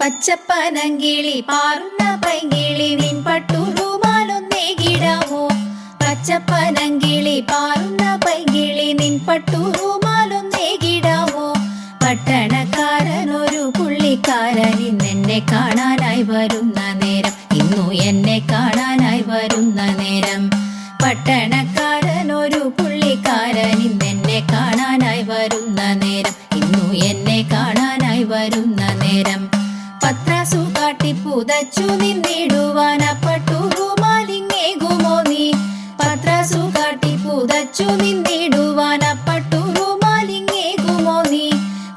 പച്ചപ്പനങ്കിളി പാറുന്ന പൈങ്കിളി നിൻ പട്ടുറുമാലൊന്നേകിടാമോ പച്ചപ്പനങ്കിളി പാറുന്ന പൈങ്കിളി നിൻ പട്ടുറുമാലൊന്നേകിടാമോ പട്ടണക്കാരനൊരു പുള്ളിക്കാരൻ ഇന്നെന്നെ കാണാനായി വരുന്ന നേരം ഇന്നു എന്നെ കാണാനായി വരുന്ന നേരം. പട്ടണക്കാരനൊരു പുള്ളിക്കാരൻ ഇന്നെന്നെ പത്രാസു കാട്ടി പുതച്ചു നിന്നിടുവാൻ അപ്പട്ടുറുമാലിങ്ങേകുമോ നീ? കാട്ടി പുതച്ചു നിന്നിടുവാൻ അപ്പട്ടുറുമാലിങ്ങേകുമോ നീ?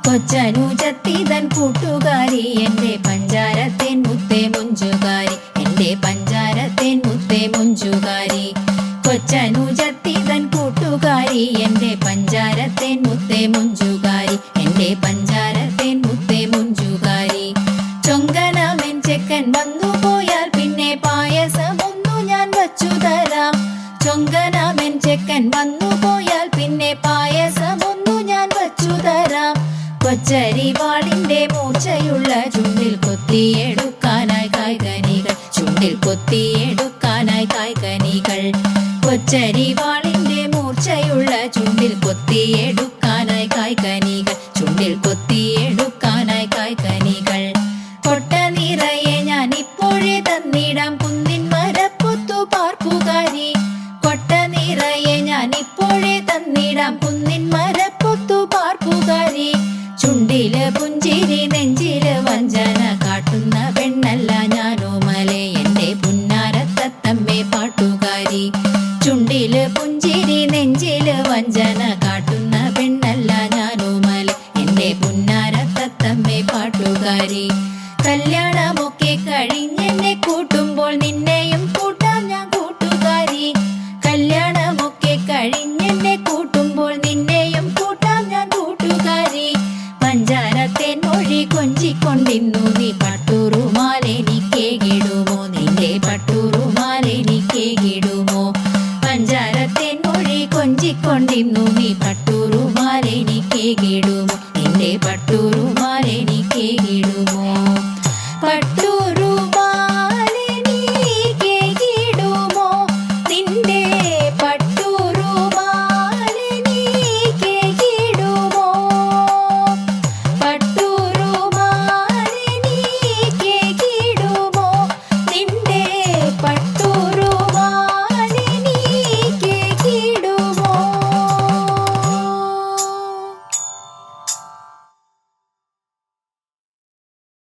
കൊച്ചനുജത്തിതൻ കൂട്ടുകാരി എന്റെ പഞ്ചാരത്തേൻ മുത്തേ മുഞ്ചുകാരി എന്റെ പഞ്ചാരത്തേൻ മുത്തേ മുഞ്ചുകാരി. കൊച്ചനുജത്തിതൻ കൂട്ടുകാരി എന്റെ പഞ്ചാരത്തേൻ മുത്തേ മുഞ്ചുകാരി. വച്ചു ചൊങ്കനാമൻ ചെക്കൻ വന്നു പോയാൽ പിന്നെ പായസമൊന്നു ഞാൻ വച്ചു തരാം കൊച്ചരിവാളിന്റെ ചുണ്ടിൽ പുഞ്ചിരി നെഞ്ചിൽ വഞ്ചന കാട്ടുന്ന പെണ്ണല്ല ഞാനോ മലെ എന്റെ പുന്നാരത്തത്തമ്മേ പാട്ടുകാരി. കല്യാണമൊക്കെ കഴിഞ്ഞെന്നെ കൂട്ടുമ്പോൾ നിന്നെയും കൂട്ടാം ഞാൻ കൂട്ടുകാരി. കല്യാണമൊക്കെ കഴിഞ്ഞെന്നെ കൂട്ടുമ്പോൾ നിന്നെയും കൂട്ടാം ഞാൻ കൂട്ടുകാരി. പഞ്ചാരത്തേൻ മൊഴി കൊഞ്ചിക്കൊണ്ടിന്നു നീ പട്ടുറുമാലെനിക്കേകിടുമോ നിന്റെ പട്ടുറുമാലെനിക്കേകിടുമോ കൊഞ്ചിക്കൊണ്ടിന്നു നീ പട്ടുറുമാലെനിക്കേകിടുമോ നിന്റെ പട്ടുറുമാ